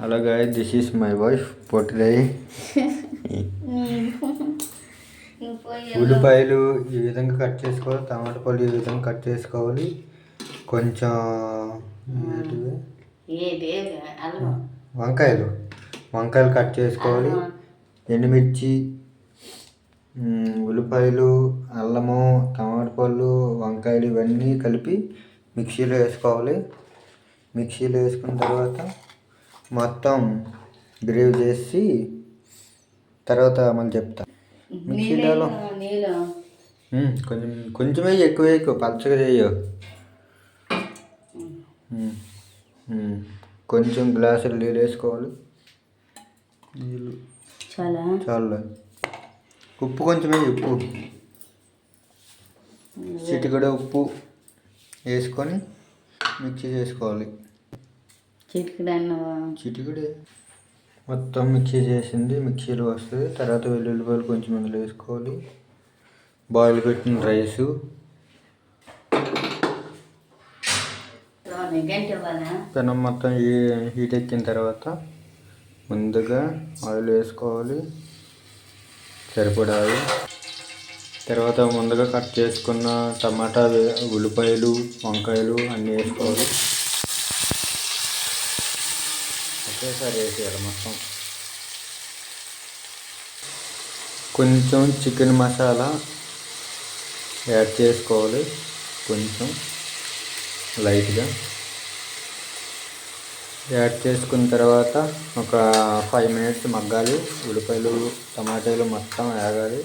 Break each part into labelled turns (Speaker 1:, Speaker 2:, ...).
Speaker 1: Hello guys this is my wife పొట్టిదై ఉల్లిపాయలు ఈ విధంగా కట్ చేసుకోవాలి. టమాటా పళ్ళు ఈ విధంగా కట్ చేసుకోవాలి. కొంచెం వంకాయలు. వంకాయలు కట్ చేసుకోవాలి. ఎండుమిర్చి ఉల్లిపాయలు అల్లము టమాటా పళ్ళు వంకాయలు ఇవన్నీ కలిపి మిక్సీలో వేసుకోవాలి. మిక్సీలో వేసుకున్న తర్వాత మొత్తం గ్రేవ్ చేసి తర్వాత మళ్ళీ చెప్తా. మిక్సీలో కొంచెం కొంచెమే ఎక్కువ ఎక్కువ పచ్చగా చేయు కొంచెం గ్లాసులు నీళ్ళు వేసుకోవాలి. నీళ్ళు.
Speaker 2: చాలా?
Speaker 1: చాలు. ఉప్పు కొంచెమే ఉప్పు. చిటికడ ఉప్పు వేసుకొని మిక్సీ చేసుకోవాలి. చిటికడే. మొత్తం మిక్సీ చేసింది మిక్సీలో వస్తుంది. తర్వాత వెల్లుల్లిపాయలు కొంచెం ఇందులో వేసుకోవాలి. బాయిల్ పెట్టిన రైసు. పెనం మొత్తం హీట్ ఎక్కిన తర్వాత ముందుగా ఆయిల్ వేసుకోవాలి. సరిపడా ఆయిల్. తర్వాత ముందుగా కట్ చేసుకున్న టమాటా ఉల్లిపాయలు వంకాయలు అన్నీ వేసుకోవాలి. ఒకేసారి వేసేయాలి మొత్తం. కొంచెం చికెన్ మసాలా యాడ్ చేసుకోవాలి. కొంచెం లైట్గా. యాడ్ చేసుకున్న తర్వాత ఒక ఫైవ్ మినిట్స్ మగ్గాలి. ఉల్లిపాయలు టమాటాలు మొత్తం వేగాలి.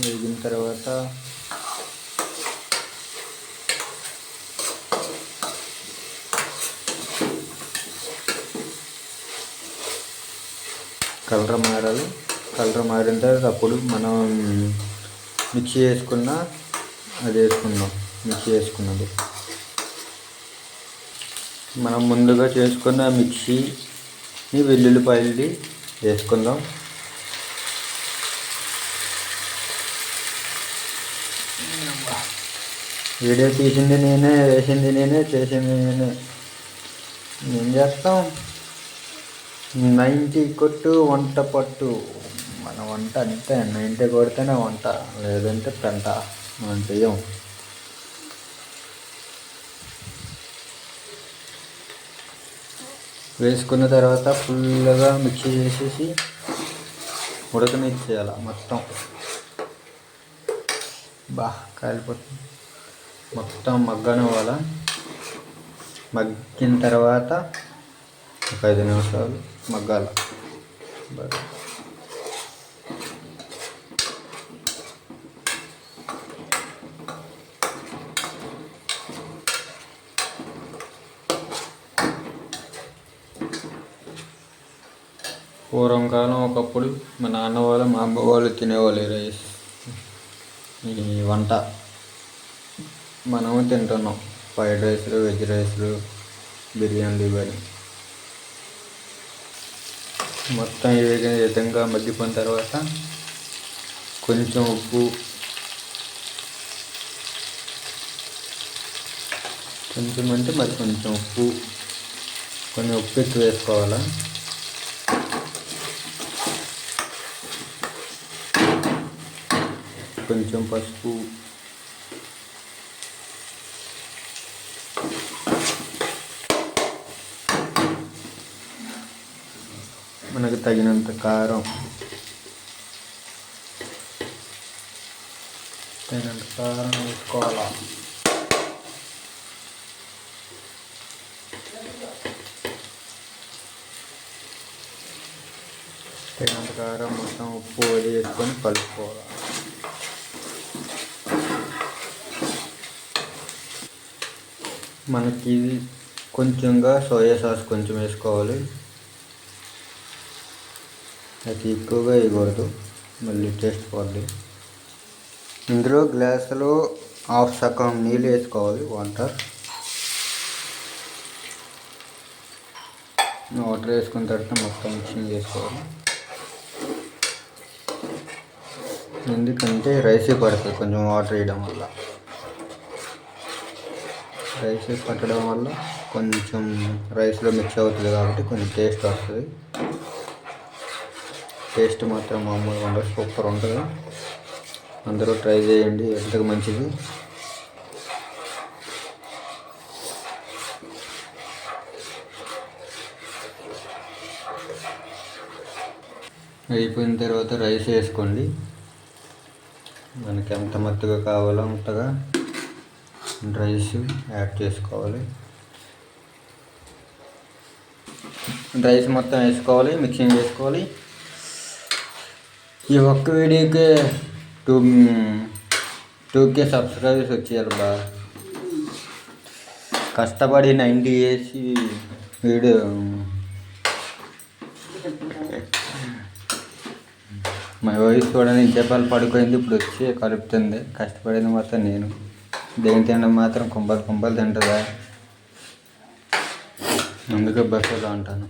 Speaker 1: వేగిన తర్వాత కలర్ మారాలి కలర్ మారిన తర్వాత అప్పుడు మనం మిక్సీ వేసుకున్న అది వేసుకుందాం. మిక్సీ వేసుకున్నది. మనం ముందుగా చేసుకున్న మిక్సీని వెల్లుల్లిపాయలది వేసుకుందాం. వీడియో తీసింది నేనే వేసింది నేనే చేసింది నేనే. ఏం చేస్తాం? నైంటీ కొట్టు వంట పట్టు. మన వంట అంతే నైంటీ కొడితేనే వంట లేదంటే పెంట. మనం చెయ్యం. వేసుకున్న తర్వాత ఫుల్గా మిక్సీ చేసేసి ఉడకనిచ్చేయాలి మొత్తం. బా కాలిపోతుంది. మొత్తం మగ్గనివ్వాలి. మగ్గిన తర్వాత ఒక ఐదు నిమిషాలు మగ్గాల. బాగా. పూర్వం కాలం ఒకప్పుడు మా నాన్న వాళ్ళు మా అమ్మ వాళ్ళు తినేవాళ్ళు ఈ రైస్. ఈ వంట. మనము తింటున్నాం. ఫ్రైడ్ రైస్లు వెజ్ రైస్లు బిర్యానీలు ఇవన్నీ. మొత్తం ఈ విధంగా- మగ్గిపోయిన తర్వాత కొంచెం ఉప్పు కొంచెం అంటే మరి కొంచెం ఉప్పు కొన్ని ఉప్పు ఎక్కువ వేసుకోవాలా? కొంచెం పసుపు మనకు తగినంత కారం. తగినంత కారం వేసుకోవాలా? తగినంత కారం మొత్తం ఉప్పు అది వేసుకొని కలుపుకోవాలి? మనకి కొంచెంగా సోయా సాస్ కొంచెం వేసుకోవాలి. అది ఎక్కువగా వేయకూడదు మళ్ళీ టేస్ట్ పోద్ది. ఇందులో గ్లాసులో హాఫ్ సగం నీళ్ళు వేసుకోవాలి వాటర్. వాటర్ వేసుకున్న తర్వాత మొత్తం మిక్సింగ్ చేసుకోవాలి. ఎందుకంటే రైసే పడుతుంది కొంచెం వాటర్ వేయడం వల్ల. రైస్ పట్టడం వల్ల కొంచెం రైస్లో మిక్స్ అవుతుంది కాబట్టి కొంచెం టేస్ట్ వస్తుంది. టేస్ట్ మాత్రం మామూలుగా ఉండదు సూపర్ ఉంటుంది. అందరూ ట్రై చేయండి ఎంతగా మంచిది. అయిపోయిన తర్వాత రైస్ వేసుకోండి. మనకి ఎంత మత్తుగా కావాలో అంతగా రైస్ యాడ్ చేసుకోవాలి. రైస్ మొత్తం వేసుకోవాలి మిక్సింగ్ చేసుకోవాలి. ఈ ఒక్క వీడియోకి టూ టూకే సబ్స్క్రైబర్స్ వచ్చేయాలి బా. కష్టపడి నైంటీ వేసి వీడియో. మా వయసు చూడని చెప్పాలి పడుకోయింది ఇప్పుడు వచ్చి కలుపుతుంది. కష్టపడింది మాత్రం నేను. దేని తినడం మాత్రం కుంభలు కుంభలు తింటుందా? అందుకే బస్సులో ఉంటాను.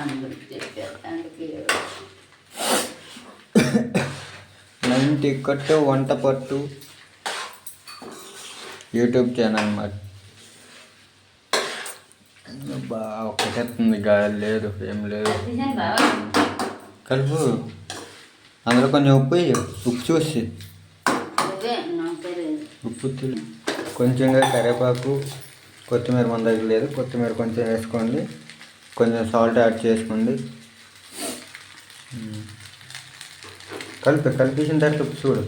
Speaker 2: అందుకే
Speaker 1: నైన్ టికెట్ వంట పట్టు యూట్యూబ్ ఛానల్ మరి. బాగా ఒకటేస్తుంది గాలి లేదు ఏం లేదు. కలుపు. అందులో కొంచెం ఉప్పు. ఉప్పు చూసి. ఉప్పు కొంచెంగా కరివేపాకు కొత్తిమీర మన దగ్గర లేదు కొత్తిమీర కొంచెం వేసుకోండి. కొంచెం సాల్ట్ యాడ్ చేసుకోండి. కలిపి కలిపేసిన తర్వాత చూడు.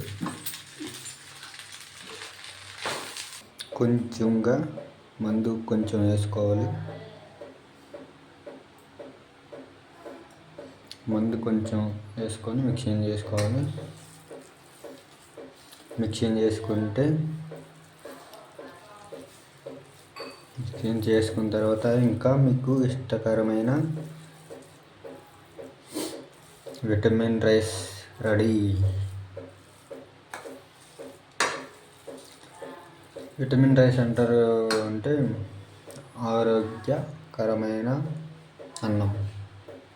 Speaker 1: కొంచెంగా మందు కొంచెం వేసుకోవాలి. మందు కొంచెం వేసుకొని మిక్సింగ్ చేసుకోవాలి. మిక్సింగ్ చేసుకుంటే మిక్సింగ్ చేసుకున్న తర్వాత ఇంకా మీకు ఇష్టకరమైన vitamin rice ready vitamin rice అంటారు అంటే ఆరోగ్యకరమైన అన్నం.